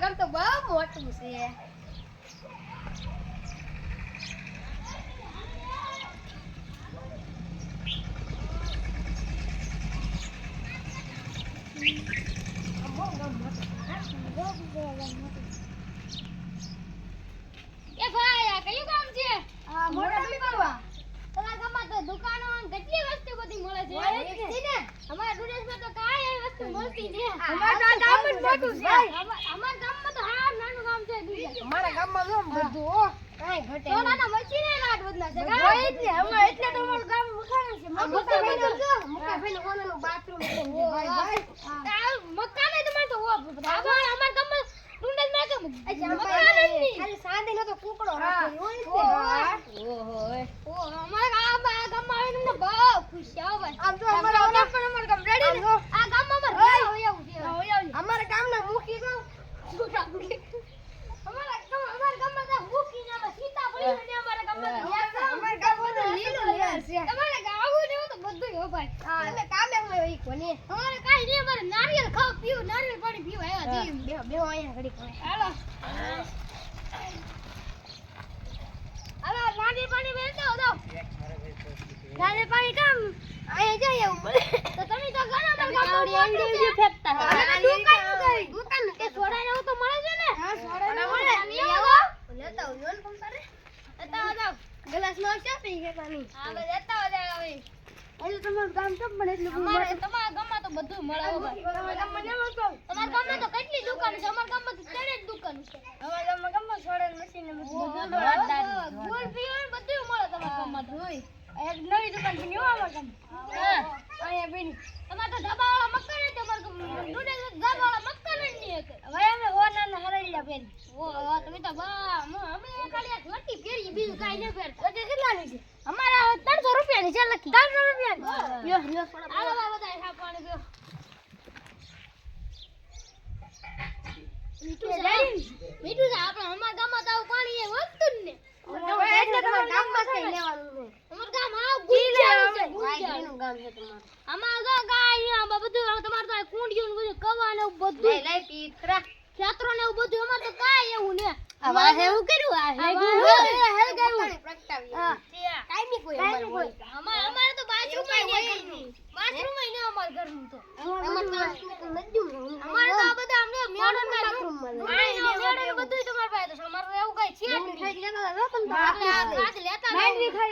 ગામ તો બહુ મોટું છે. એ ભાઈ આ કયું ગામ છે? આ મોટા પીપળવા. તમારા ગામમાં તો દુકાનો કેટલી વસ્તુ બધી મળે છે? ને. અમારા ડુડેસમાં તો અમારું ગામ જ મોટું છે. અમારા ગામમાં તો હા નાનું ગામ છે અમારા ગામમાં જો બધું હો કાંઈ ઘટે નહીં. સોનાના મશીને લાડ બદલા છે હોય જ ને, અમારે એટલે તો અમારું ગામ વખાણે છે. ભાઈનું ભાઈનું જો, મોટા ભાઈનું ઓલાનું bathroom છે. ભાઈ, ભાઈ. આ મકાન જ તો હો અમારા અમારા ગામમાં ડુંડેસમાં તો અચ્છા, મકાન જ અમારે નહીં. ખાલી તો કૂકડો રાખેલો હોય ને. ઓહો, અમારા ગામમાં આવીને બહુ ખુશ છે આમ પણ અમારા પાણી કામ? અહીંયા જાય એવું. તો તમે તો ઘણા બધા ફેંકતા હોય. અને આની દુકાન રીતે કઈ? દુકાન કે સોડા ને એવું તો મળે છે ને હા, સોડા મળે. મળે. લઈ આવો. લેતા આવજો ને તમ તારે. લેતા આવો જાઓ. ગ્લાસમાં ચા પી ગયા નહીં. હા, બસ હવે. એટલે તમારું ગામ એટલે અમારે તમારા ગામમાં તો બધું મળે તમારા ગામમાં ના મળતું? તમારા ગામમાં તો કેટલી દુકાન છે અમારા ગામમાં તો ત્રણેય જ દુકાન છે અમારા ગામમાં ગામમાં સોડાની મશીન ને બધું બધું ગોળ મળે. ને બધું મળે તમારા ગામમાં તો. એક નવી દુકાન બની હો અમારા ગામમાં. હા. અહીંયા બની. તમારે તો ધાબાવાળા મકાન જ છે, અમારા ગામમાં જ નહીં હવે અમે પહેરી. ઓહો, તમે તો બા, અમે- ખાલી ધોતી પહેરીએ, બીજું કાંઈ નહીં પહેરતા. ઓકે કેટલાની છે? અમારા ત્રણસો રૂપિયાની છે રૂપિયાની? લ્યો, લ્યો. પાણી. મીઠું છે, મીઠું છે, આપણે અમારા ગામમાં તો આવું પાણી એ વધતું જ ને. એટલે તમારા ગામમાં જ લેવાનું અમારું ગામ આ ગુંજારું છે, ગામ છે તમારું. અમારું ગામ ગાય બધું તમારું તો કુંડિયું બધું કવાનું બધું લઈ, લઈ, કરા. ને એવું બધું એમાં તો કાંઈ એવું ને આ એવું કર્યું, આ. હા. કાંઈ કોઈ અમારે. અમારે અમારે તો બાથરૂમ બાથરૂમ ને અમારે ઘરનું તો તો નથી હોય. તો આ બધા અમને મેળન ના bathroom માં બધું તમારી પાસે તો છે. એવું કઈ છે જ નહીં. ખાઈ લેતા